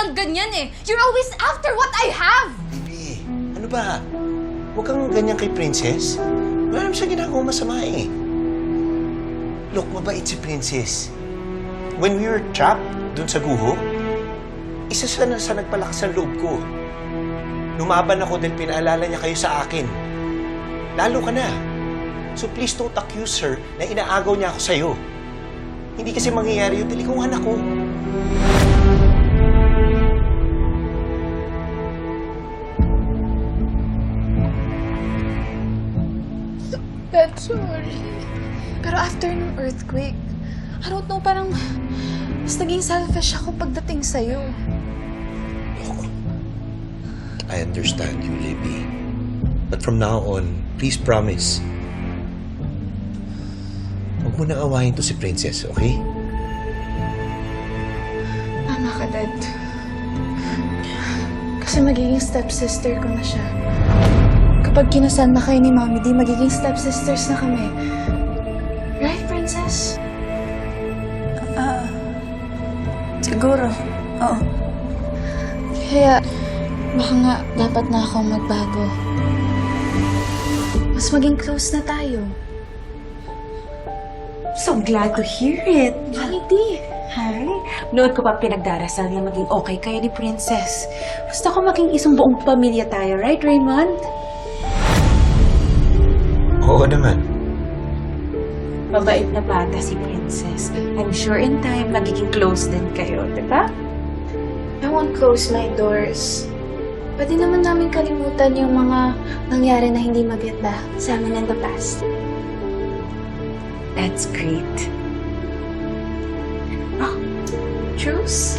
lang ganyan eh. You're always after what I have. Baby, ano ba? Huwag kang ganyan kay Princess. Wala naman siya ginagawa masama eh. Look, mabait si Princess. When we were trapped dun sa guho, isa siya na sa nagpalakas ng loob ko. Lumaban ako dahil pinaalala niya kayo sa akin. Lalo ka na. So please don't accuse her na inaagaw niya ako sa'yo. Hindi kasi mangyayari yun dahil ikaw anak ko. Dad, sorry. Pero after ng earthquake, I don't know, parang mas naging selfish ako pagdating sa'yo. Look, I understand you, Libby. But from now on, please promise. Huwag mo na awahin to si Princess, okay? Tama ka, Dad. Kasi magiging stepsister ko na siya. Kapag kinasal na kayo ni Mommy D, magiging stepsisters na kami. Right, Princess? Ah, siguro. Oo. Kaya, baka nga dapat na ako magbago. Mas maging close na tayo. So glad to hear it. D! Hi. Noon ko pa pinagdarasal na maging okay kayo ni Princess. Gusto ko maging isang buong pamilya tayo, right, Raymond? Oo naman. Mabait na bata si Princess. I'm sure in time, magiging close din kayo, di ba? I won't close my doors. Pwede naman namin kalimutan yung mga nangyari na hindi maganda sa amin in the past. That's great. Truce?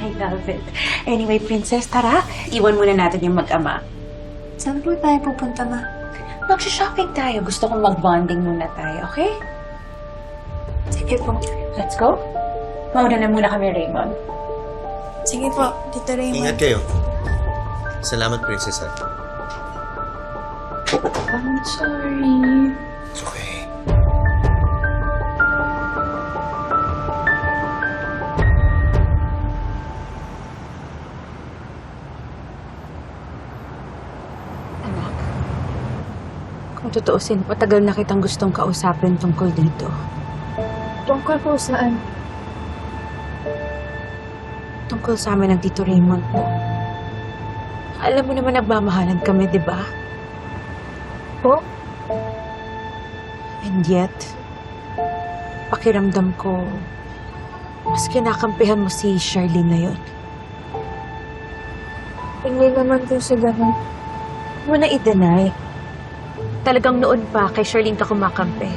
I love it. Anyway, Princess, tara. Iwan muna natin yung mag-ama. Saan po tayo pupunta, ma? Mag-shopping tayo. Gusto kong mag-bonding muna tayo, okay? Sige po. Let's go. Mauna na muna kami, Raymond. Sige po, Tito Raymond. Ingat kayo. Salamat, Princess. I'm sorry. It's okay. Kung tutuusin, matagal na kitang gustong kausapin tungkol dito. Tungkol po saan? Tungkol sa amin ng Tito Raymond mo. Alam mo naman nagmamahalan kami, di ba? Po? And yet, pakiramdam ko, mas kinakampihan mo si Charlene na yun. Hindi naman po sa ganun. Mo na i-deny. Talagang noon pa kay Charlene ka kumakampi.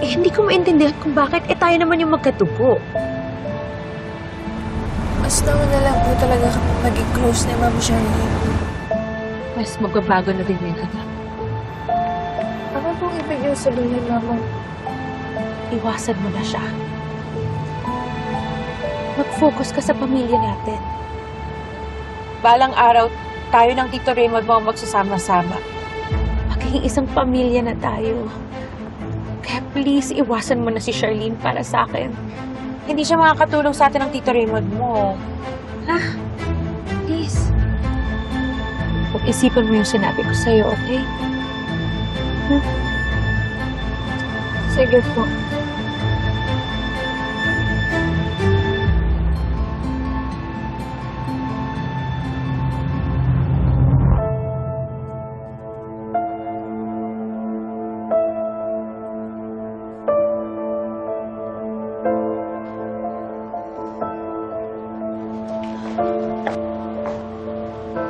Eh, hindi ko maintindihan kung bakit. Eh, tayo naman yung magkatupo. Mas naman na lang po talaga kami maging close ni Mama Charlene. Mas magbabago na din yun, anak. Ano pong ibig niyo sabihin, Mama? Iwasan mo na siya. Mag-focus ka sa pamilya natin. Balang araw, tayo ng Tito Raymond mo magsasama-sama. Magiging isang pamilya na tayo. Kaya please, iwasan mo na si Charlene para sa akin. Hindi siya makakatulong sa atin ng Tito Raymond mo. Ha? Please. Pag-isipan mo yung sinabi ko sa'yo, okay? Sige po.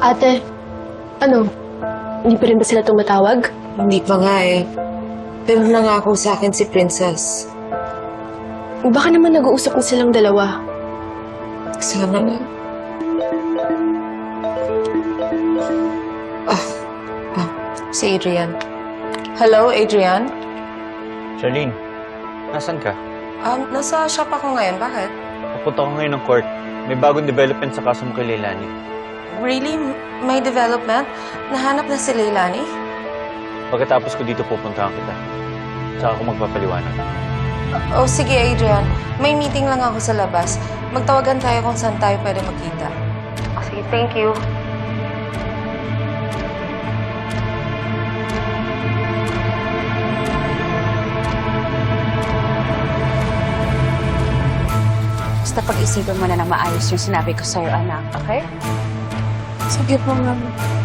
Ate, ano? Hindi pa rin ba sila tumatawag? Hindi pa nga eh. Pero nangako sa akin si Princess. Baka naman nag-uusap na silang dalawa. Sana nga. Ah, ah, si Adrian. Hello, Adrian? Charlene, nasan ka? Um, nasa shop ako ngayon. Bakit? Papunta ko ngayon ng court. May bagong development sa kaso mo kay Leilani. Really? May development? Nahanap na si Leilani? Pagkatapos ko dito pupuntahan kita. Tsaka ako magpapaliwanag. Oh, sige, Adrian. May meeting lang ako sa labas. Magtawagan tayo kung saan tayo pwede magkita. Oh, sige, thank you. Basta pag-isipan mo na ng maayos yung sinabi ko sa'yo, anak. Okay? Sige po, ma'am.